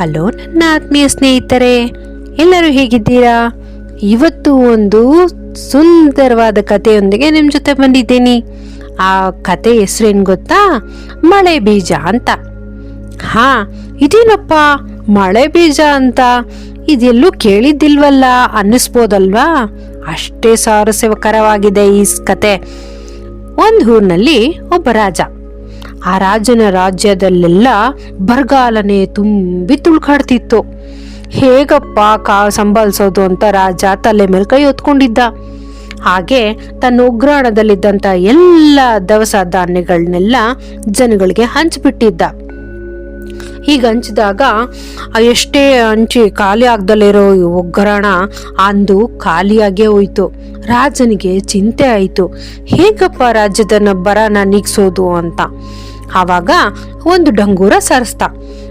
Hello ನನ್ನ ಆತ್ಮೀಯ ಸ್ನೇಹಿತರೆ, ಎಲ್ಲರೂ ಹೇಗಿದ್ದೀರಾ? ಇವತ್ತು ಒಂದು ಸುಂದರವಾದ ಕಥೆಯೊಂದಿಗೆ ನಿಮ್ಮ ಜೊತೆ ಬಂದಿದ್ದೀನಿ. ಆ ಕತೆ ಹೆಸರೇನು ಗೊತ್ತಾ? ಮಳೆ ಬೀಜ ಅಂತ. ಹಾ, ಇದೇನಪ್ಪ? ಮಳೆ ಬೀಜ ಅಂತ. ಇದೆಲ್ಲೂ ಕೇಳಿದ್ದಿಲ್ವಲ್ಲ, ಅನ್ನಿಸ್ಬೋದಲ್ವಾ? ಅಷ್ಟೇ ಸ್ವಾರಸ್ಯಕರವಾಗಿದೆ ಈ ಕತೆ ಒಂದು ಊರಿನಲ್ಲಿ ಒಬ್ಬ ರಾಜ ಆ ರಾಜನ ರಾಜ್ಯದಲ್ಲೆಲ್ಲ ಬರಗಾಲನೆ ತುಂಬಿ ತುಳ್ಕಾಡ್ತಿತ್ತು. ಹೇಗಪ್ಪ ಕಾ ಸಂಭಾಲಿಸೋದು ಅಂತ ರಾಜ ತಲೆ ಮೇಲೆ ಕೈ ಹೊತ್ಕೊಂಡಿದ್ದ. ಹಾಗೆ ತನ್ನ ಉಗ್ರಾಣದಲ್ಲಿದ್ದಂಥ ಎಲ್ಲ ದವಸ ಧಾನ್ಯಗಳನ್ನೆಲ್ಲ ಜನಗಳಿಗೆ ಹಂಚಿಬಿಟ್ಟಿದ್ದ. ಹೀಗೆ ಹಂಚಿದಾಗ ಎಷ್ಟೇ ಹಂಚಿ ಖಾಲಿ ಆಗ್ದಲ್ಲಿರೋ ಒಗ್ಗರಣ ಅಂದು ಖಾಲಿಯಾಗೇ ಹೋಯ್ತು. ರಾಜನಿಗೆ ಚಿಂತೆ ಆಯಿತು. ಹೇಗಪ್ಪ ರಾಜ್ಯದನ್ನ ಬರನ ನೀಗ್ಸೋದು ಅಂತ. ಆವಾಗ ಒಂದು ಡಂಗೂರ ಸರಿಸ್ತ.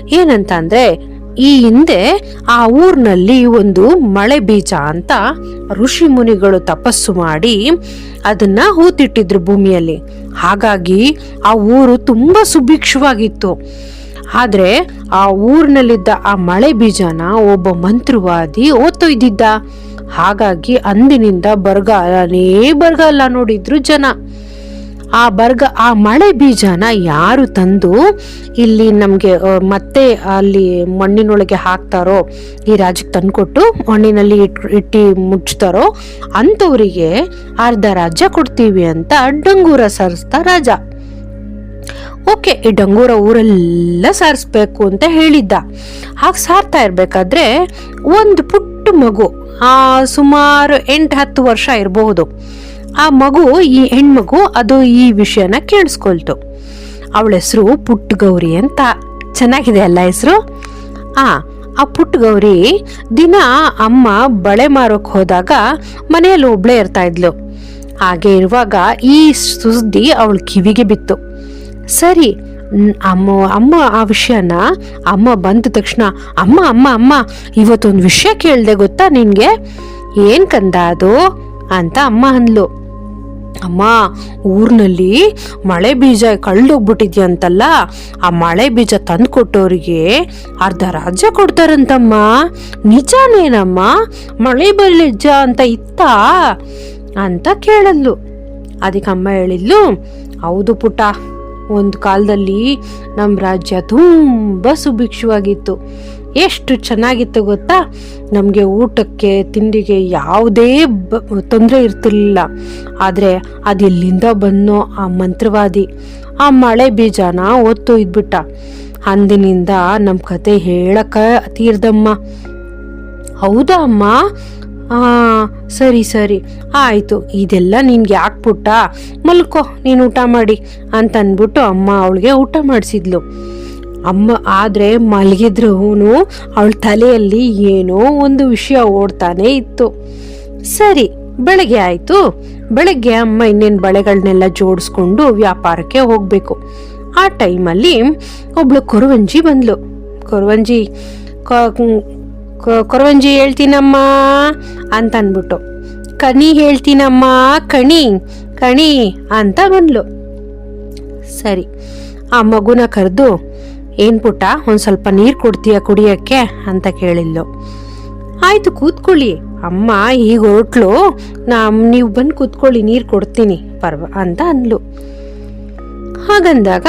ಏನಂತ ಅಂದ್ರೆ ಈ ಹಿಂದೆ ಆ ಊರಿನಲ್ಲಿ ಒಂದು ಮಳೆ ಬೀಜ ಅಂತ ಋಷಿ ಮುನಿಗಳು ತಪಸ್ಸು ಮಾಡಿ ಅದನ್ನ ಹೂತಿಟ್ಟಿದ್ರು ಭೂಮಿಯಲ್ಲಿ. ಹಾಗಾಗಿ ಆ ಊರು ತುಂಬಾ ಸುಭಿಕ್ಷವಾಗಿತ್ತು. ಆದ್ರೆ ಆ ಊರಿನಲ್ಲಿದ್ದ ಆ ಮಳೆ ಬೀಜನ ಒಬ್ಬ ಮಂತ್ರವಾದಿ ಓದ್ತೊಯ್ದಿದ್ದ ಹಾಗಾಗಿ ಅಂದಿನಿಂದ ಬರಗಾಲನೇ ಬರಗಾಲ ನೋಡಿದ್ರು ಜನ. ಆ ಬರ್ಗ, ಆ ಮಳೆ ಬೀಜನ ಯಾರು ತಂದು ಇಲ್ಲಿ ನಮಗೆ ಮತ್ತೆ ಅಲ್ಲಿ ಮಣ್ಣಿನೊಳಗೆ ಹಾಕ್ತಾರೋ, ಈ ರಾಜ್ಯಕ್ಕೆ ತಂದುಕೊಟ್ಟು ಮಣ್ಣಿನಲ್ಲಿ ಇಟ್, ಇಟ್ಟು ಮುಚ್ತಾರೋ, ಅಂಥವರಿಗೆ ಅರ್ಧ ರಾಜ್ಯ ಕೊಡ್ತೀವಿ ಅಂತ ಡಂಗೂರ ಸಾರಿಸ್ತಾ ರಾಜ. ಓಕೆ, ಈ ಡಂಗೂರ ಊರೆಲ್ಲ ಸಾರಿಸ್ಬೇಕು ಅಂತ ಹೇಳಿದ್ದ. ಹಾಗೆ ಸಾರ್ತಾ ಇರಬೇಕಾದ್ರೆ ಒಂದು ಪುಟ್ಟ ಮಗು, ಆ ಸುಮಾರು ಎಂಟು ಹತ್ತು ವರ್ಷ ಇರಬಹುದು ಆ ಮಗು, ಈ ಹೆಣ್ಮಗು ಅದು ಈ ವಿಷಯನ ಕೇಳಿಸ್ಕೊಳ್ತು. ಅವಳ ಹೆಸರು ಪುಟ್ಟ ಗೌರಿ ಅಂತ. ಚೆನ್ನಾಗಿದೆ ಅಲ್ಲ ಹೆಸರು? ಆ ಆ ಪುಟ್ಟ ಗೌರಿ ದಿನ ಅಮ್ಮ ಬಳೆ ಮಾರೋಕ್ ಹೋದಾಗ ಮನೆಯಲ್ಲಿ ಒಬ್ಳೆ ಇರ್ತಾ ಇದ್ಲು. ಹಾಗೆ ಇರುವಾಗ ಈ ಸುದ್ದಿ ಅವಳ ಕಿವಿಗೆ ಬಿತ್ತು. ಸರಿ ಅಮ್ಮ ಅಮ್ಮ ಆ ವಿಷಯನ, ಅಮ್ಮ ಬಂದ ತಕ್ಷಣ, ಅಮ್ಮ ಅಮ್ಮ ಅಮ್ಮ, ಇವತ್ತೊಂದು ವಿಷಯ ಕೇಳ್ದೆ ಗೊತ್ತಾ ನಿನಗೆ? ಏನು ಕಂದ ಅದು? ಅಂತ ಅಮ್ಮ ಅಂದ್ಲು. ಅಮ್ಮ, ಊರಿನಲ್ಲಿ ಮಳೆ ಬೀಜ ಕಳ್ದೋಗ್ಬಿಟ್ಟಿದ್ಯಂತಲ್ಲ ಆ ಮಳೆ ಬೀಜ ತಂದು ಕೊಟ್ಟವರಿಗೆ ಅರ್ಧ ರಾಜ್ಯ ಕೊಡ್ತಾರಂತಮ್ಮ. ನಿಜಾನೇನಮ್ಮ? ಮಳೆ ಬೀಜ ಅಂತ ಇತ್ತಾ? ಅಂತ ಕೇಳಲ್ಲು ಅದಕ್ಕೆ ಅಮ್ಮ ಹೇಳಿದ್ಲು, ಹೌದು ಪುಟ್ಟ, ಒಂದು ಕಾಲದಲ್ಲಿ ನಮ್ಮ ರಾಜ್ಯ ತುಂಬ ಸುಭಿಕ್ಷವಾಗಿತ್ತು. ಎಷ್ಟು ಚೆನ್ನಾಗಿತ್ತು ಗೊತ್ತಾ? ನಮಗೆ ಊಟಕ್ಕೆ, ತಿಂಡಿಗೆ ಯಾವುದೇ ಬ, ತೊಂದರೆ ಇರ್ತಿರ್ಲಿಲ್ಲ. ಆದರೆ ಅದೆಲ್ಲಿಂದ ಬಂದೋ ಆ ಮಂತ್ರವಾದಿ, ಆ ಮಳೆ ಬೀಜನ ಒತ್ತು ಇದ್ಬಿಟ್ಟ. ಅಂದಿನಿಂದ ನಮ್ಮ ಕತೆ ಹೇಳಕ್ಕ ತೀರ್ದಮ್ಮ. ಹೌದಾ ಅಮ್ಮ? ಸರಿ ಸರಿ. ಆಯಿತು, ಇದೆಲ್ಲ ನಿನ್ಗೆ ಯಾಕೆ ಪುಟ್ಟ ಮಲ್ಕೋ, ನೀನು ಊಟ ಮಾಡಿ ಅಂತ ಅಂದ್ಬಿಟ್ಟು ಅಮ್ಮ ಅವಳಿಗೆ ಊಟ ಮಾಡಿಸಿದ್ಲು. ಅಮ್ಮ ಆದರೆ ಹೂನು, ಅವಳ ತಲೆಯಲ್ಲಿ ಏನೋ ಒಂದು ವಿಷಯ ಓಡ್ತಾನೆ ಇತ್ತು. ಸರಿ, ಬೆಳಗ್ಗೆ ಆಯಿತು. ಬೆಳಗ್ಗೆ ಅಮ್ಮ ಇನ್ನೇನು ಬಳೆಗಳನ್ನೆಲ್ಲ ಜೋಡಿಸ್ಕೊಂಡು ವ್ಯಾಪಾರಕ್ಕೆ ಹೋಗಬೇಕು. ಆ ಟೈಮಲ್ಲಿ ಒಬ್ಳು ಕೊರವಂಜಿ ಬಂದ್ಲು. ಕೊರವಂಜಿ ಕೊರವಂಜಿ ಹೇಳ್ತೀನಮ್ಮ ಅಂತ ಅಂದ್ಬಿಟ್ಟು ಕಣಿ ಹೇಳ್ತೀನಮ್ಮ, ಕಣಿ ಕಣಿ ಅಂತ ಬಂದ್ಲು. ಸರಿ, ಆ ಮಗುನ ಕರೆದು ಏನ್ ಪುಟ್ಟ, ಒಂದು ಸ್ವಲ್ಪ ನೀರು ಕೊಡ್ತೀಯ ಕುಡಿಯೋಕ್ಕೆ? ಅಂತ ಕೇಳಿದ್ಲು. ಆಯ್ತು, ಕೂತ್ಕೊಳ್ಳಿ. ಅಮ್ಮ, ಈಗ ಹೊರಟ್ಲು. ನಾ ನೀವು ಬಂದು ಕೂತ್ಕೊಳ್ಳಿ, ನೀರು ಕೊಡ್ತೀನಿ, ಪರ್ವ, ಅಂತ ಅಂದ್ಲು. ಹಾಗಂದಾಗ,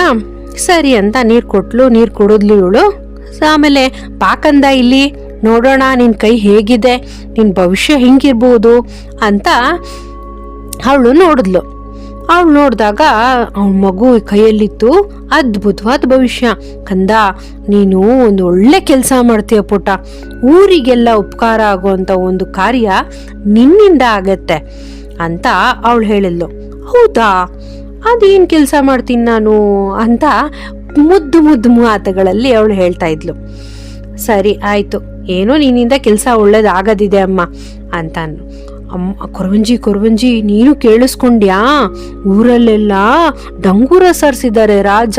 ಸರಿ ಅಂತ ನೀರು ಕೊಟ್ಲು, ನೀರು ಕುಡಿದ್ಲು ಇವಳು. ಆಮೇಲೆ, ಪಾಕಂದ ಇಲ್ಲಿ? ನೋಡೋಣ ನಿನ್ನ ಕೈ ಹೇಗಿದೆ? ನಿನ್ನ ಭವಿಷ್ಯ ಹೆಂಗಿರ್ಬೋದು? ಅಂತ ಅವಳು ನೋಡಿದ್ಲು. ಅವಳು ನೋಡಿದಾಗ ಅವಳ ಮಗು ಕೈಯಲ್ಲಿತ್ತು ಅದ್ಭುತವಾದ ಭವಿಷ್ಯ. ಕಂದ, ನೀನು ಒಂದು ಒಳ್ಳೆ ಕೆಲಸ ಮಾಡ್ತೀಯ ಪುಟ್ಟ. ಊರಿಗೆಲ್ಲ ಉಪಕಾರ ಆಗುವಂತ ಒಂದು ಕಾರ್ಯ ನಿನ್ನಿಂದ ಆಗತ್ತೆ ಅಂತ ಅವಳು ಹೇಳಿದ್ಲು. ಹೌದಾ? ಅದೇನು ಕೆಲಸ ಮಾಡ್ತೀನಿ ನಾನು ಅಂತ ಮುದ್ದು ಮುದ್ದು ಮಾತುಗಳಲ್ಲಿ ಅವಳು ಹೇಳ್ತಾ ಇದ್ಲು. ಸರಿ, ಆಯ್ತು. ಏನೋ ನಿನ್ನಿಂದ ಕೆಲಸ ಒಳ್ಳೇದಾಗದಿದೆ ಅಮ್ಮ ಅಂತ ಅಮ್ಮ ಕೊರವಂಜಿ ಕೊರವಂಜಿ, ನೀನು ಕೇಳಿಸ್ಕೊಂಡ್ಯಾ? ಊರಲ್ಲೆಲ್ಲ ಡಂಗೂರ ಸರ್ಸಿದ್ದಾರೆ ರಾಜ.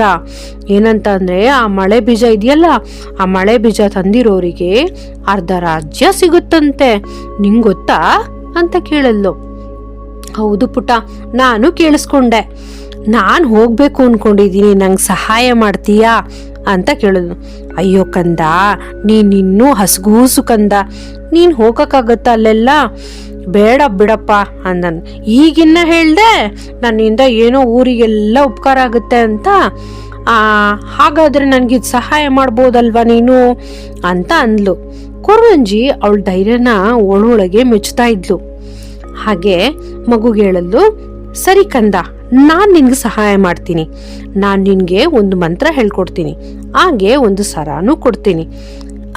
ಏನಂತ ಅಂದ್ರೆ, ಆ ಮಳೆ ಬೀಜ ಇದೆಯಲ್ಲ, ಆ ಮಳೆ ಬೀಜ ತಂದಿರೋರಿಗೆ ಅರ್ಧ ರಾಜ್ಯ ಸಿಗುತ್ತಂತೆ. ನಿಂಗೆ ಗೊತ್ತಾ? ಅಂತ ಕೇಳಲ್ಲು. ಹೌದು ಪುಟ ನಾನು ಕೇಳಿಸ್ಕೊಂಡೆ. ನಾನು ಹೋಗ್ಬೇಕು ಅನ್ಕೊಂಡಿದ್ದೀನಿ, ನಂಗೆ ಸಹಾಯ ಮಾಡ್ತೀಯಾ? ಅಂತ ಕೇಳಿದ್ನು ಅಯ್ಯೋ ಕಂದ ನೀನಿನ್ನೂ ಹಸ್ಗೂಸು ಕಂದ. ನೀನು ಹೋಗಕ್ಕಾಗತ್ತ ಅಲ್ಲೆಲ್ಲ? ಬೇಡ ಬಿಡಪ್ಪ ಅಂದನ್. ಈಗಿನ್ನ ಹೇಳ್ದೆ ನನ್ನಿಂದ ಏನೋ ಊರಿಗೆಲ್ಲ ಉಪಕಾರ ಆಗುತ್ತೆ ಅಂತ. ಹಾಗಾದ್ರೆ ನನಗೆ ಸಹಾಯ ಮಾಡ್ಬೋದಲ್ವಾ ನೀನು? ಅಂತ ಅಂದ್ಲು. ಕುರುವಂಜಿ ಅವಳ ಧೈರ್ಯನ ಒಳೊಳಗೆ ಮೆಚ್ಚುತ್ತಾ ಇದ್ಲು. ಹಾಗೆ ಮಗುಗೆ ಹೇಳಲು ಸರಿ ಕಂದ, ನಾನು ನಿನ್ಗೆ ಸಹಾಯ ಮಾಡ್ತೀನಿ. ನಾನು ನಿನಗೆ ಒಂದು ಮಂತ್ರ ಹೇಳ್ಕೊಡ್ತೀನಿ. ಹಾಗೆ ಒಂದು ಸರಾನು ಕೊಡ್ತೀನಿ.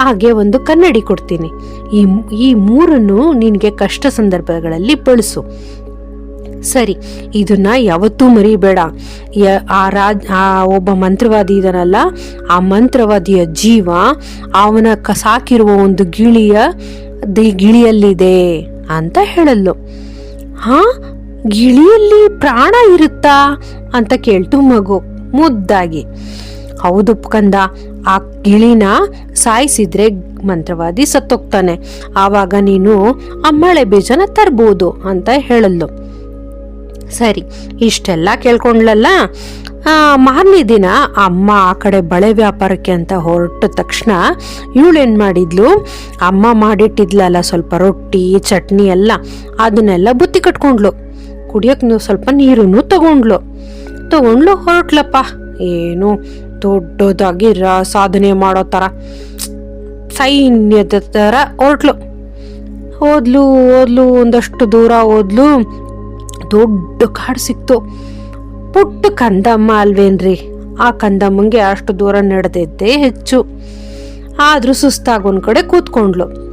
ಹಾಗೆ ಒಂದು ಕನ್ನಡಿ ಕೊಡ್ತೀನಿ. ಈ ಈ ಮೂರನ್ನು ನಿನಗೆ ಕಷ್ಟ ಸಂದರ್ಭಗಳಲ್ಲಿ ಬಳಸು. ಸರಿ, ಇದನ್ನ ಯಾವತ್ತೂ ಮರಿಬೇಡ. ಆ ರಾಜ್, ಆ ಒಬ್ಬ ಮಂತ್ರವಾದಿ ಇದನಲ್ಲ ಆ ಮಂತ್ರವಾದಿಯ ಜೀವ ಅವನ ಕ, ಸಾಕಿರುವ ಒಂದು ಗಿಳಿಯ, ದಿ- ಗಿಳಿಯಲ್ಲಿದೆ ಅಂತ ಹೇಳಲ್ಲು. ಹಾ? ಗಿಳಿಯಲ್ಲಿ ಪ್ರಾಣ ಇರುತ್ತಾ? ಅಂತ ಕೇಳ್ತು ಮಗು, ಮುದ್ದಾಗಿ. ಹೌದು ಕಂದ ಆ ಗಿಳಿನ ಸಾಯಿಸಿದ್ರೆ ಮಂತ್ರವಾದಿ ಸತ್ತೋಗ್ತಾನೆ. ಆವಾಗ ನೀನು ಅಮ್ಮಳೆ ಮಳೆ ಬೀಜನ ತರ್ಬೋದು ಅಂತ ಹೇಳಲ್ಲು. ಸರಿ, ಇಷ್ಟೆಲ್ಲ ಕೇಳ್ಕೊಂಡ್ಲಲ್ಲ ಮಾರನೇ ದಿನ ಅಮ್ಮ ಆ ಕಡೆ ಬಳೆ ವ್ಯಾಪಾರಕ್ಕೆ ಅಂತ ಹೊರಟ ತಕ್ಷಣ ಇವಳೇನ್ ಮಾಡಿದ್ಲು? ಅಮ್ಮ ಮಾಡಿಟ್ಟಿದ್ಲಲ್ಲ ಸ್ವಲ್ಪ ರೊಟ್ಟಿ, ಚಟ್ನಿ ಎಲ್ಲ, ಅದನ್ನೆಲ್ಲ ಬುತ್ತಿ ಕಟ್ಕೊಂಡ್ಲು. ಕುಡಿಯೋಕೆ ಸ್ವಲ್ಪ ನೀರನ್ನು ತಗೊಂಡ್ಲು. ತಗೊಂಡ್ಲು ಹೊರಟ್ಲಪ್ಪ. ಏನು ದೊಡ್ಡದಾಗಿ ಸಾಧನೆ ಮಾಡೋ ಥರ ಸೈನ್ಯದ ಥರ ಹೊರಟ್ಲು. ಹೋದ್ಲು ಹೋದ್ಲು, ಒಂದಷ್ಟು ದೂರ ಹೋದ್ಲು. ದೊಡ್ಡ ಕಾಡು ಸಿಕ್ತು. ಪುಟ್ಟ ಕಂದಮ್ಮ ಅಲ್ವೇನ್ರಿ? ಆ ಕಂದಮ್ಮಂಗೆ ಅಷ್ಟು ದೂರ ನಡೆದಿದ್ದೇ ಹೆಚ್ಚು. ಆದರೂ ಸುಸ್ತಾಗಿ ಒಂದು ಕಡೆ ಕೂತ್ಕೊಂಡ್ಲು.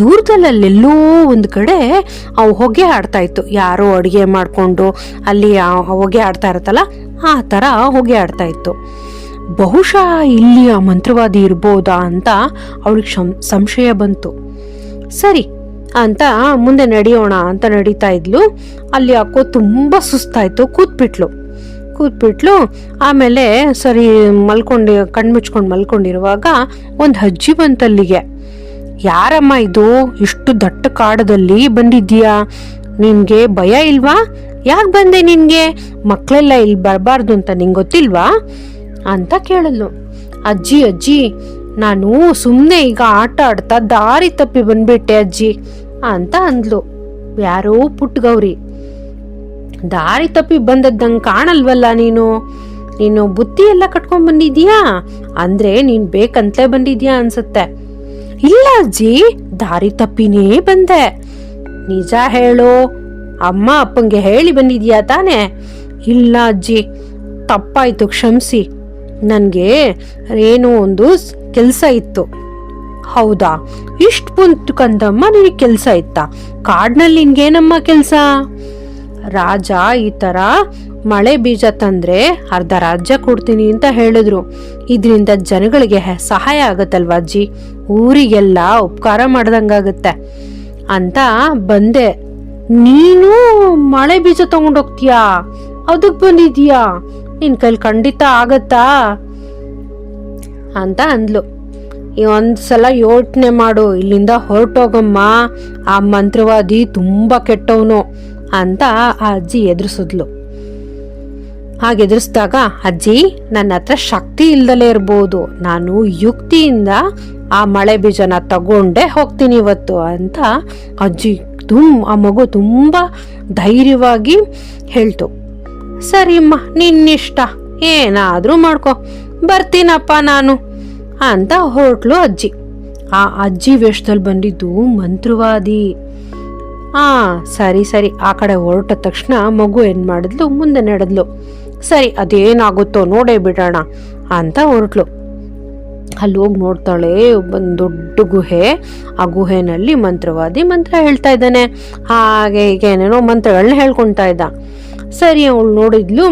ದೂರದಲ್ಲೆಲ್ಲೋ ಒಂದು ಕಡೆ ಅವು ಹೊಗೆ ಆಡ್ತಾ ಇತ್ತು. ಯಾರೋ ಅಡುಗೆ ಮಾಡಿಕೊಂಡು ಅಲ್ಲಿ ಆ ಹೊಗೆ ಆಡ್ತಾ ಇರುತ್ತಲ್ಲ, ಆ ಥರ ಹೊಗೆ ಆಡ್ತಾ ಇತ್ತು. ಬಹುಶಃ ಇಲ್ಲಿ ಆ ಮಂತ್ರವಾದಿ ಇರ್ಬೋದಾ ಅಂತ ಅವಳಿಗೆ ಸಂಶಯ ಬಂತು. ಸರಿ ಅಂತ ಮುಂದೆ ನಡೆಯೋಣ ಅಂತ ನಡೀತಾ ಇದ್ಲು. ಅಲ್ಲಿ ಅಕ್ಕೋ ತುಂಬ ಸುಸ್ತಾಯ್ತು ಕೂತ್ಬಿಟ್ಲು. ಕೂತ್ಬಿಟ್ಲು, ಆಮೇಲೆ ಸರಿ ಮಲ್ಕೊಂಡು, ಕಣ್ಮುಚ್ಕೊಂಡು ಮಲ್ಕೊಂಡಿರುವಾಗ ಒಂದು ಅಜ್ಜಿ ಬಂತಲ್ಲಿಗೆ. ಯಾರಮ್ಮ ಇದು? ಇಷ್ಟು ದಟ್ಟ ಕಾಡದಲ್ಲಿ ಬಂದಿದ್ದೀಯಾ? ನಿನ್ಗೆ ಭಯ ಇಲ್ವಾ? ಯಾಕೆ ಬಂದೆ ನಿನ್ಗೆ? ಮಕ್ಕಳೆಲ್ಲ ಇಲ್ಲಿ ಬರಬಾರ್ದು ಅಂತ ನಿಂಗೆ ಗೊತ್ತಿಲ್ವಾ? ಅಂತ ಕೇಳಲು. ಅಜ್ಜಿ ಅಜ್ಜಿ, ನಾನು ಸುಮ್ಮನೆ ಈಗ ಆಟ ಆಡ್ತಾ ದಾರಿ ತಪ್ಪಿ ಬಂದ್ಬಿಟ್ಟೆ ಅಜ್ಜಿ ಅಂತ ಅಂದ್ಲು. ಯಾರೋ ಪುಟ್ಟ ಗೌರಿ ದಾರಿ ತಪ್ಪಿ ಬಂದದ್ದಂಗೆ ಕಾಣಲ್ವಲ್ಲ ನೀನು? ನೀನು ಬುತ್ತಿ ಎಲ್ಲ ಕಟ್ಕೊಂಡ್ ಬಂದಿದ್ಯಾ ಅಂದ್ರೆ ನೀನ್ ಬೇಕಂತಲೇ ಬಂದಿದ್ಯಾ ಅನ್ಸುತ್ತೆ. ಇಲ್ಲ ಅಜ್ಜಿ, ದಾರಿ ತಪ್ಪಿನೇ ಬಂದೆ. ನಿಜ ಹೇಳು, ಅಮ್ಮ ಅಪ್ಪಂಗೆ ಹೇಳಿ ಬಂದಿದ್ಯಾ ತಾನೆ? ಇಲ್ಲ ಅಜ್ಜಿ, ತಪ್ಪಾಯ್ತು, ಕ್ಷಮಿಸಿ. ನನಗೆ ಏನೋ ಒಂದು ಕೆಲಸ ಇತ್ತು. ಹೌದಾ? ಇಷ್ಟು ಬಂತು ಕಂದಮ್ಮ ನಿನಗೆ ಕೆಲಸ ಇತ್ತಾ? ಕಾಡ್ನಲ್ಲಿ ನಿನ್ಗೇನಮ್ಮ ಕೆಲಸ? ರಾಜ ಈ ಥರ ಮಳೆ ಬೀಜ ತಂದ್ರೆ ಅರ್ಧ ರಾಜ್ಯ ಕೊಡ್ತೀನಿ ಅಂತ ಹೇಳಿದ್ರು. ಇದರಿಂದ ಜನಗಳಿಗೆ ಸಹಾಯ ಆಗತ್ತಲ್ವಾ ಅಜ್ಜಿ? ಊರಿಗೆಲ್ಲ ಉಪಕಾರ ಮಾಡ್ದಂಗಾಗತ್ತೆ. ಅಂತ ಬಂದೆ. ನೀನು ಮಳೆ ಬೀಜ ತಗೊಂಡೋಗ್ತೀಯಾ? ಅದಕ್ಕೆ ಬಂದಿದ್ಯಾ ನಿನ್ ಕೈಲಿ ಖಂಡಿತ ಆಗತ್ತಾ? ಅಂತ ಅಂದ್ಲು. ಒಂದ್ಸಲ ಯೋಚನೆ ಮಾಡು, ಇಲ್ಲಿಂದ ಹೊರಟೋಗಮ್ಮ. ಆ ಮಂತ್ರವಾದಿ ತುಂಬಾ ಕೆಟ್ಟವನು ಅಂತ ಆ ಅಜ್ಜಿ ಎದುರಿಸಿದ್ಲು. ಹಾಗೆ ಎದುರಿಸಿದಾಗ, ಅಜ್ಜಿ, ನನ್ನ ಹತ್ರ ಶಕ್ತಿ ಇಲ್ದಲೇ ಇರ್ಬೋದು. ನಾನು ಯುಕ್ತಿಯಿಂದ ಆ ಮಳೆ ಬೀಜನ ತಗೊಂಡೇ ಹೋಗ್ತೀನಿ ಇವತ್ತು, ಅಂತ ಅಜ್ಜಿ ತುಂಬ ಆ ಮಗು ತುಂಬ ಧೈರ್ಯವಾಗಿ ಹೇಳ್ತು. ಸರಿಮ್ಮ ನಿನ್ನಿಷ್ಟ. ಏನಾದರೂ ಮಾಡ್ಕೊ. ಬರ್ತೀನಪ್ಪ ನಾನು, ಅಂತ ಹೊರಟ್ಲು ಅಜ್ಜಿ. ಆ ಅಜ್ಜಿ ವೇಷದಲ್ಲಿ ಬಂದಿದ್ದು ಮಂತ್ರವಾದಿ. ಆ, ಸರಿ ಸರಿ, ಆ ಕಡೆ ಹೊರಟ ತಕ್ಷಣ ಮಗು ಏನು ಮಾಡಿದ್ಲು ಮುಂದೆ ನಡೆದ್ಲು. ಸರಿ, ಅದೇನಾಗುತ್ತೋ ನೋಡೇ ಬಿಡೋಣ ಅಂತ ಹೊರಟ್ಲು. ಅಲ್ಲಿ ಹೋಗಿ ನೋಡ್ತಾಳೆ, ಒಂದು ದೊಡ್ಡ ಗುಹೆ. ಆ ಗುಹೆನಲ್ಲಿ ಮಂತ್ರವಾದಿ ಮಂತ್ರ ಹೇಳ್ತಾ ಇದ್ದಾನೆ. ಹಾಗೆ ಹೀಗೆ ಏನೇನೋ ಮಂತ್ರಗಳನ್ನ ಹೇಳ್ಕೊಳ್ತಾ ಇದ್ದ. ಸರಿ, ಅವಳು ನೋಡಿದ್ಲು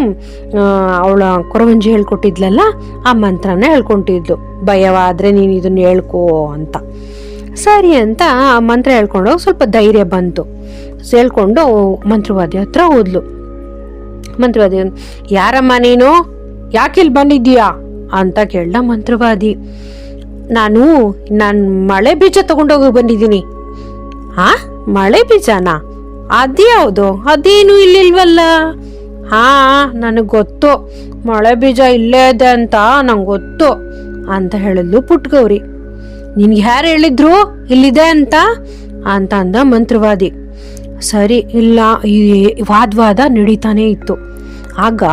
ಅವಳ ಕೊರವಂಜಿ ಹೇಳ್ಕೊಟ್ಟಿದ್ಲಲ್ಲ, ಆ ಮಂತ್ರನ ಹೇಳ್ಕೊಂತಿದ್ಲು ಭಯವಾದ್ರೆ ನೀನು ಇದನ್ನ ಹೇಳ್ಕೋ ಅಂತ. ಸರಿ ಅಂತ ಆ ಮಂತ್ರ ಹೇಳ್ಕೊಂಡೋಗಿ ಸ್ವಲ್ಪ ಧೈರ್ಯ ಬಂತು. ಹೇಳ್ಕೊಂಡು ಮಂತ್ರವಾದಿ ಹತ್ರ ಹೋದ್ಲು. ಮಂತ್ರವಾದಿ, ಯಾರಮ್ಮ ನೀನು? ಯಾಕಿಲ್ಲಿ ಬಂದಿದ್ದೀಯಾ? ಅಂತ ಕೇಳ್ದ ಮಂತ್ರವಾದಿ, ನಾನು ನಾನು ಮಳೆ ಬೀಜ ತಗೊಂಡೋಗಿ ಬಂದಿದ್ದೀನಿ. ಹಾ ಮಳೆ ಬೀಜನಾ? ಅದ್ಯಾವುದು? ಅದೇನು ಇಲ್ಲಿಲ್ವಲ್ಲ? ಹಾ, ನನಗೆ ಗೊತ್ತು. ಮಳೆ ಬೀಜ ಇಲ್ಲೇ ಇದೆ ಅಂತ ನಂಗೆ ಗೊತ್ತು ಅಂತ ಹೇಳಿದ್ಲು ಪುಟ್ಗೌರಿ. ನಿನ್ಗೆ ಯಾರು ಹೇಳಿದ್ರು ಇಲ್ಲಿದೆ ಅಂತ? ಅಂತ ಅಂದ ಮಂತ್ರವಾದಿ. ಸರಿ, ಇಲ್ಲ, ಈ ವಾದ್ವಾದ ನಡೀತಾನೆ ಇತ್ತು. ಆಗ,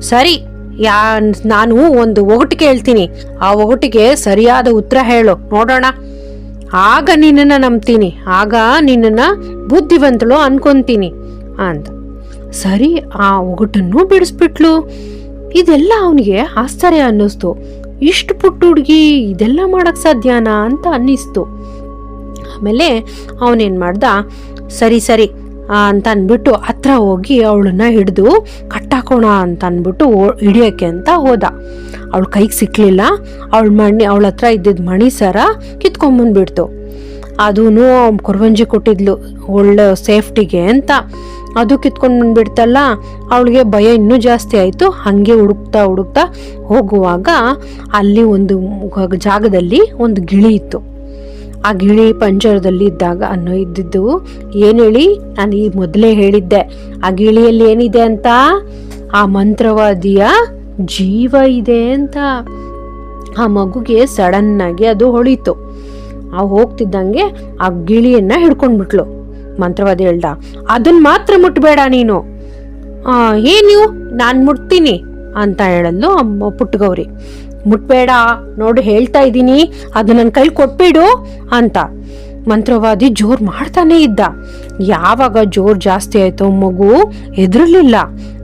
ಸರಿ, ಯಾ, ನಾನು ಒಂದು ಒಗಟು ಕೇಳ್ತೀನಿ. ಆ ಒಗಟಿಗೆ ಸರಿಯಾದ ಉತ್ತರ ಹೇಳು. ನೋಡೋಣ. ಆಗ ನಿನ್ನನ್ನು ನಂಬ್ತೀನಿ. ಆಗ ನಿನ್ನನ್ನು ಬುದ್ಧಿವಂತಳು ಅನ್ಕೊಂತೀನಿ ಅಂತ ಸರಿ, ಆ ಒಗಟನ್ನು ಬಿಡಿಸ್ಬಿಟ್ಲು. ಇದೆಲ್ಲ ಅವನಿಗೆ ಆಶ್ಚರ್ಯ ಅನ್ನಿಸ್ತು. ಇಷ್ಟು ಪುಟ್ಟ ಹುಡುಗಿ ಇದೆಲ್ಲ ಮಾಡಕ್ ಸಾಧ್ಯನಾ ಅಂತ ಅನ್ನಿಸ್ತು. ಆಮೇಲೆ ಅವನೇನು ಮಾಡ್ದ ಸರಿ ಸರಿ ಅಂತ ಅಂದ್ಬಿಟ್ಟು ಹತ್ರ ಹೋಗಿ ಅವಳನ್ನ ಹಿಡಿದು ಕಟ್ಟಾಕೋಣ ಅಂತ ಅಂದ್ಬಿಟ್ಟು ಹಿಡಿಯೋಕ್ಕೆ ಅಂತ ಹೋದ. ಅವಳ ಕೈಗೆ ಸಿಕ್ಕಲಿಲ್ಲ ಅವಳ ಮಣಿ ಅವಳ ಹತ್ರ ಇದ್ದಿದ್ದ ಮಣಿ ಸರ ಕಿತ್ಕೊಂಬಂದ್ಬಿಡ್ತು ಅದೂ ಕೊರವಂಜಿ ಕೊಟ್ಟಿದ್ಲು, ಒಳ್ಳೆ ಸೇಫ್ಟಿಗೆ ಅಂತ. ಅದು ಕಿತ್ಕೊಂಡು ಬಂದ್ಬಿಡ್ತಲ್ಲ, ಅವಳಿಗೆ ಭಯ ಇನ್ನೂ ಜಾಸ್ತಿ ಆಯಿತು. ಹಾಗೆ ಹುಡುಕ್ತಾ ಹುಡುಕ್ತಾ ಹೋಗುವಾಗ ಅಲ್ಲಿ ಒಂದು ಜಾಗದಲ್ಲಿ ಒಂದು ಗಿಳಿ ಇತ್ತು. ಆ ಗಿಳಿ ಪಂಜರದಲ್ಲಿ ಇದ್ದಾಗ ಅನ್ನೋ ಇದ್ದಿದ್ದು, ಏನು ಹೇಳಿ? ನಾನು ಈ ಮೊದಲೇ ಹೇಳಿದ್ದೆ. ಆ ಗಿಳಿಯಲ್ಲಿ ಏನಿದೆ ಅಂತ? ಆ ಮಂತ್ರವಾದಿಯ ಜೀವ ಇದೆ ಅಂತ. ಆ ಮಗುಗೆ ಸಡನ್ ಆಗಿ ಅದು ಹೊಳಿತು. ಆ ಹೋಗ್ತಿದ್ದಂಗೆ ಆ ಗಿಳಿಯನ್ನ ಹಿಡ್ಕೊಂಡ್ಬಿಟ್ಲು. ಮಂತ್ರವಾದಿ ಹೇಳ್ದ ಅದನ್ನ ಮಾತ್ರ ಮುಟ್ಬೇಡ ನೀನು. ಏನು ನಾನು ಮುಟ್ತೀನಿ. ಅಂತ ಹೇಳಲು ಪುಟ್ಟಗೌರಿ. ಮುಟ್ಬೇಡ, ನೋಡು, ಹೇಳ್ತಾ ಇದ್ದೀನಿ. ಅದು ನನ್ನ ಕೈಲಿ ಕೊಟ್ಬಿಡು ಅಂತ. ಮಂತ್ರವಾದಿ ಜೋರ್ ಮಾಡ್ತಾನೆ ಇದ್ದ. ಯಾವಾಗ ಜೋರ್ ಜಾಸ್ತಿ ಆಯ್ತೋ ಮಗು ಎದುರಲಿಲ್ಲ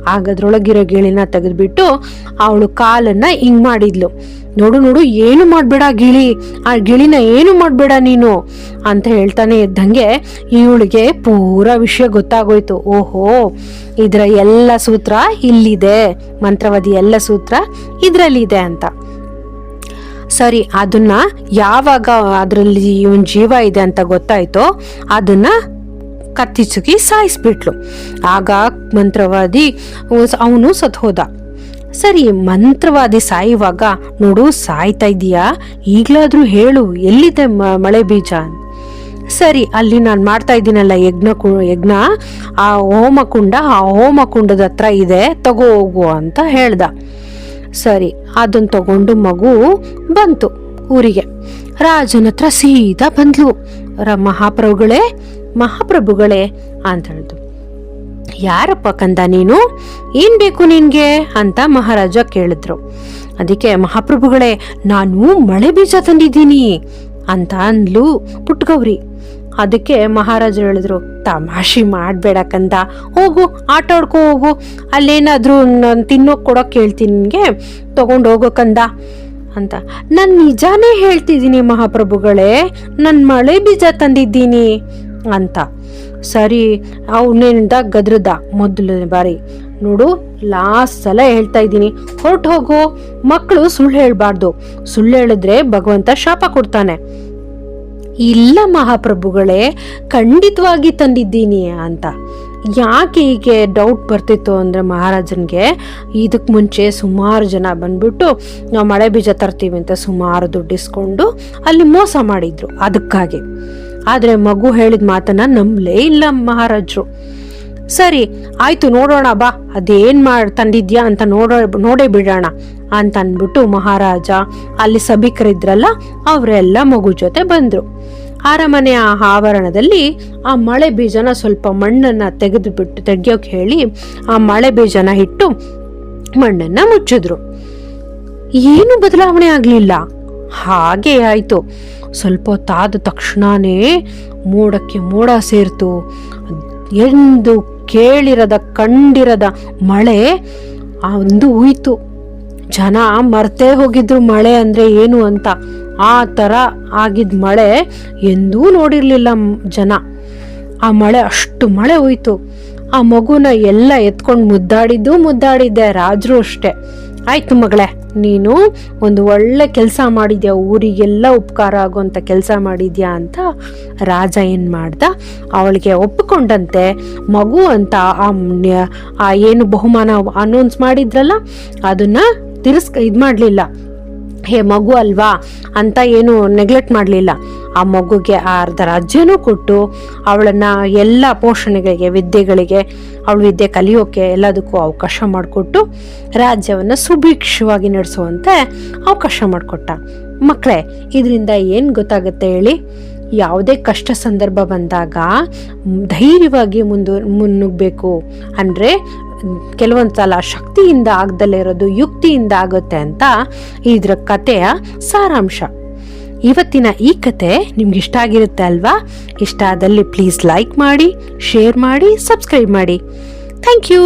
ಆಗದ್ರೊಳಗಿರೋ ಗಿಳಿನ ತೆಗೆದ್ಬಿಟ್ಟು ಅವಳು ಕಾಲನ್ನ ಹಿಂಗ್ ಮಾಡಿದ್ಲು. ನೋಡು ನೋಡು, ಏನು ಮಾಡ್ಬೇಡ ಗಿಳಿ. ಆ ಗಿಳಿನ ಏನು ಮಾಡ್ಬೇಡ ನೀನು ಅಂತ ಹೇಳ್ತಾನೆ ಇದ್ದಂಗೆ ಇವಳಿಗೆ ಪೂರ ವಿಷಯ ಗೊತ್ತಾಗೋಯ್ತು. ಓಹೋ, ಇದರ ಎಲ್ಲ ಸೂತ್ರ ಇಲ್ಲಿದೆ. ಮಂತ್ರವಾದಿ ಎಲ್ಲ ಸೂತ್ರ ಇದರಲ್ಲಿದೆ ಅಂತ. ಸರಿ, ಅದನ್ನ ಯಾವಾಗ ಅದರಲ್ಲಿ ಇವನ್ ಜೀವ ಇದೆ ಅಂತ ಗೊತ್ತಾಯ್ತೋ ಅದನ್ನ ಕತ್ತಿಸುಕಿ ಸಾಯಿಸ್ಬಿಟ್ಲು. ಆಗ ಮಂತ್ರವಾದಿ ಅವನು ಸತ್ ಹೋದ ಸರಿ, ಮಂತ್ರವಾದಿ ಸಾಯುವಾಗ ನೋಡು, ಸಾಯ್ತಾ ಇದೀಯಾ ಈಗ್ಲಾದ್ರೂ ಹೇಳು, ಎಲ್ಲಿದೆ ಮಳೆ ಬೀಜ? ಸರಿ, ಅಲ್ಲಿ ನಾನು ಮಾಡ್ತಾ ಇದ್ದೀನಲ್ಲ ಯಜ್ಞ ಕು, ಯಜ್ಞ, ಆ ಹೋಮಕುಂಡ, ಆ ಹೋಮಕುಂಡದ ಹತ್ರ ಇದೆ, ತಗೋ ಹೋಗು ಅಂತ ಹೇಳ್ದ. ಸರಿ ಅದನ್ನ ತಗೊಂಡು ಮಗು ಬಂತು ಊರಿಗೆ. ರಾಜನ ಹತ್ರ ಸೀದಾ ಬಂದ್ಲು. ರ, ಮಹಾಪ್ರಭುಗಳೇ ಮಹಾಪ್ರಭುಗಳೇ ಅಂತ ಹೇಳಿದ್ರು ಯಾರಪ್ಪ ಕಂದ ನೀನು? ಏನ್ ಬೇಕು ನಿನ್ಗೆ? ಅಂತ ಮಹಾರಾಜ ಕೇಳಿದ್ರು. ಅದಕ್ಕೆ ಮಹಾಪ್ರಭುಗಳೇ, ನಾನು ಮಳೆ ಬೀಜ ತಂದಿದ್ದೀನಿ ಅಂತ ಅಂದ್ಲು ಪುಟ್ಗೌರಿ. ಅದಕ್ಕೆ ಮಹಾರಾಜರು ಹೇಳಿದ್ರು, ತಮಾಷಿ ಮಾಡ್ಬೇಡ ಕಂದ ಹೋಗು, ಆಟ ಆಡ್ಕೊ ಹೋಗು. ಅಲ್ಲೇನಾದರೂ ನಾನು ತಿನ್ನೋಕ್ ಕೊಡೋಕೆ ಹೇಳ್ತೀನಿ ನಿನ್ಗೆ. ತೊಗೊಂಡು ಹೋಗೋ ಕಂದ ಅಂತ. ನಾನು ನಿಜಾನೇ ಹೇಳ್ತಿದ್ದೀನಿ ಮಹಾಪ್ರಭುಗಳೇ ನನ್ನ ಮಳೆ ಬೀಜ ತಂದಿದ್ದೀನಿ ಅಂತ. ಸರಿ, ಅವನಿಂದ ಗದ್ರದ ಮೊದಲನೇ ಬಾರಿ. ನೋಡು, ಲಾಸ್ಟ್ ಸಲ ಹೇಳ್ತಾ ಇದ್ದೀನಿ. ಹೊರಟು ಹೋಗು ಮಕ್ಕಳು ಸುಳ್ಳು ಹೇಳಬಾರ್ದು. ಸುಳ್ಳು ಹೇಳಿದ್ರೆ ಭಗವಂತ ಶಾಪ ಕೊಡ್ತಾನೆ. ಇಲ್ಲ ಮಹಾಪ್ರಭುಗಳೇ, ಖಂಡಿತವಾಗಿ ತಂದಿದ್ದೀನಿ ಅಂತ. ಯಾಕೆ ಹೀಗೆ ಡೌಟ್ ಬರ್ತಿತ್ತು ಅಂದರೆ ಮಹಾರಾಜನಿಗೆ ಇದಕ್ಕೆ ಮುಂಚೆ ಸುಮಾರು ಜನ ಬಂದ್ಬಿಟ್ಟು, ನಾವು ಮಳೆ ಬೀಜ ತರ್ತೀವಿ ಅಂತ ಸುಮಾರು ದುಡ್ಡು ಇಸ್ಕೊಂಡು ಅಲ್ಲಿ ಮೋಸ ಮಾಡಿದ್ರು ಅದಕ್ಕಾಗಿ. ಆದರೆ ಮಗು ಹೇಳಿದ ಮಾತನ್ನ ನಂಬಲೇ ಇಲ್ಲ ಮಹಾರಾಜರು. ಸರಿ, ಆಯಿತು ನೋಡೋಣ ಬಾ, ಅದೇನು ಮಾಡಿ ತಂದಿದ್ಯಾ ಅಂತ ನೋಡೋ, ನೋಡೇ ಬಿಡೋಣ ಅಂತ ಅಂದ್ಬಿಟ್ಟು ಮಹಾರಾಜ ಅಲ್ಲಿ ಸಭಿಕರಿದ್ರಲ್ಲ, ಅವರೆಲ್ಲ ಮಗು ಜೊತೆ ಬಂದ್ರು. ಅರಮನೆಯ ಆವರಣದಲ್ಲಿ ಆ ಮಳೆ ಬೀಜನ ಸ್ವಲ್ಪ ಮಣ್ಣನ್ನ ತೆಗೆದು ಬಿಟ್ಟು ತೆಗಿಯೋಕೆ ಹೇಳಿ ಆ ಮಳೆ ಬೀಜನ ಇಟ್ಟು ಮಣ್ಣನ್ನು ಮುಚ್ಚಿದ್ರು. ಏನು ಬದಲಾವಣೆ ಆಗಲಿಲ್ಲ. ಹಾಗೆ ಆಯಿತು. ಸ್ವಲ್ಪ ಹೊತ್ತಾದ ತಕ್ಷಣನೇ ಮೋಡಕ್ಕೆ ಮೋಡ ಸೇರ್ತು. ಎಂದು ಕೇಳಿರದ ಕಂಡಿರದ ಮಳೆ ಒಂದು ಉಯ್ತು. ಜನ ಮರ್ತೇ ಹೋಗಿದ್ರು ಮಳೆ ಅಂದರೆ ಏನು ಅಂತ. ಆ ಥರ ಆಗಿದ್ದ ಮಳೆ ಎಂದೂ ನೋಡಿರಲಿಲ್ಲ ಜನ. ಆ ಮಳೆ ಅಷ್ಟು ಮಳೆ ಹೋಯ್ತು. ಆ ಮಗುನ ಎಲ್ಲ ಎತ್ಕೊಂಡು ಮುದ್ದಾಡಿದ್ದು ಮುದ್ದಾಡಿದ್ದೆ, ರಾಜರು ಅಷ್ಟೆ. ಆಯ್ತು ಮಗಳೇ, ನೀನು ಒಂದು ಒಳ್ಳೆ ಕೆಲಸ ಮಾಡಿದ್ಯಾ, ಊರಿಗೆಲ್ಲ ಉಪಕಾರ ಆಗುವಂಥ ಕೆಲಸ ಮಾಡಿದ್ಯಾ ಅಂತ ರಾಜ ಏನು ಮಾಡ್ದ? ಅವಳಿಗೆ ಒಪ್ಪಿಕೊಂಡಂತೆ, ಮಗು ಅಂತ ಆ ಏನು ಬಹುಮಾನ ಅನೌನ್ಸ್ ಮಾಡಿದ್ರಲ್ಲ, ಅದನ್ನ ತಿರಸ್ಕ, ಇದು ಮಾಡಲಿಲ್ಲ. ಹೇ, ಮಗು ಅಲ್ವಾ? ಅಂತ ಏನು ನೆಗ್ಲೆಕ್ಟ್ ಮಾಡಲಿಲ್ಲ. ಆ ಮಗುಗೆ ಅರ್ಧ ರಾಜ್ಯನೂ ಕೊಟ್ಟು ಅವಳನ್ನು ಎಲ್ಲ ಪೋಷಣೆಗಳಿಗೆ, ವಿದ್ಯೆಗಳಿಗೆ, ಅವಳು ವಿದ್ಯೆ ಕಲಿಯೋಕೆ ಎಲ್ಲದಕ್ಕೂ ಅವಕಾಶ ಮಾಡಿಕೊಟ್ಟು ರಾಜ್ಯವನ್ನು ಸುಭಿಕ್ಷವಾಗಿ ನಡೆಸುವಂತೆ ಅವಕಾಶ ಮಾಡಿಕೊಟ್ಟ. ಮಕ್ಕಳೇ ಇದರಿಂದ ಏನು ಗೊತ್ತಾಗುತ್ತೆ ಹೇಳಿ? ಯಾವುದೇ ಕಷ್ಟ ಸಂದರ್ಭ ಬಂದಾಗ ಧೈರ್ಯವಾಗಿ ಮುಂದು ಮುನ್ನುಗ್ಬೇಕು. ಅಂದರೆ ಕೆಲವೊಂದು ಸಲ ಶಕ್ತಿಯಿಂದ ಆಗದಲ್ಲೇ ಇರೋದು ಯುಕ್ತಿಯಿಂದ ಆಗುತ್ತೆ ಅಂತ ಇದರ ಕಥೆಯ ಸಾರಾಂಶ. ಇವತ್ತಿನ ಈ ಕತೆ ನಿಮ್ಗೆ ಇಷ್ಟ ಆಗಿರುತ್ತೆ ಅಲ್ವಾ? ಇಷ್ಟ ಆದಲ್ಲಿ ಪ್ಲೀಸ್ ಲೈಕ್ ಮಾಡಿ ಶೇರ್ ಮಾಡಿ ಸಬ್ಸ್ಕ್ರೈಬ್ ಮಾಡಿ. Thank you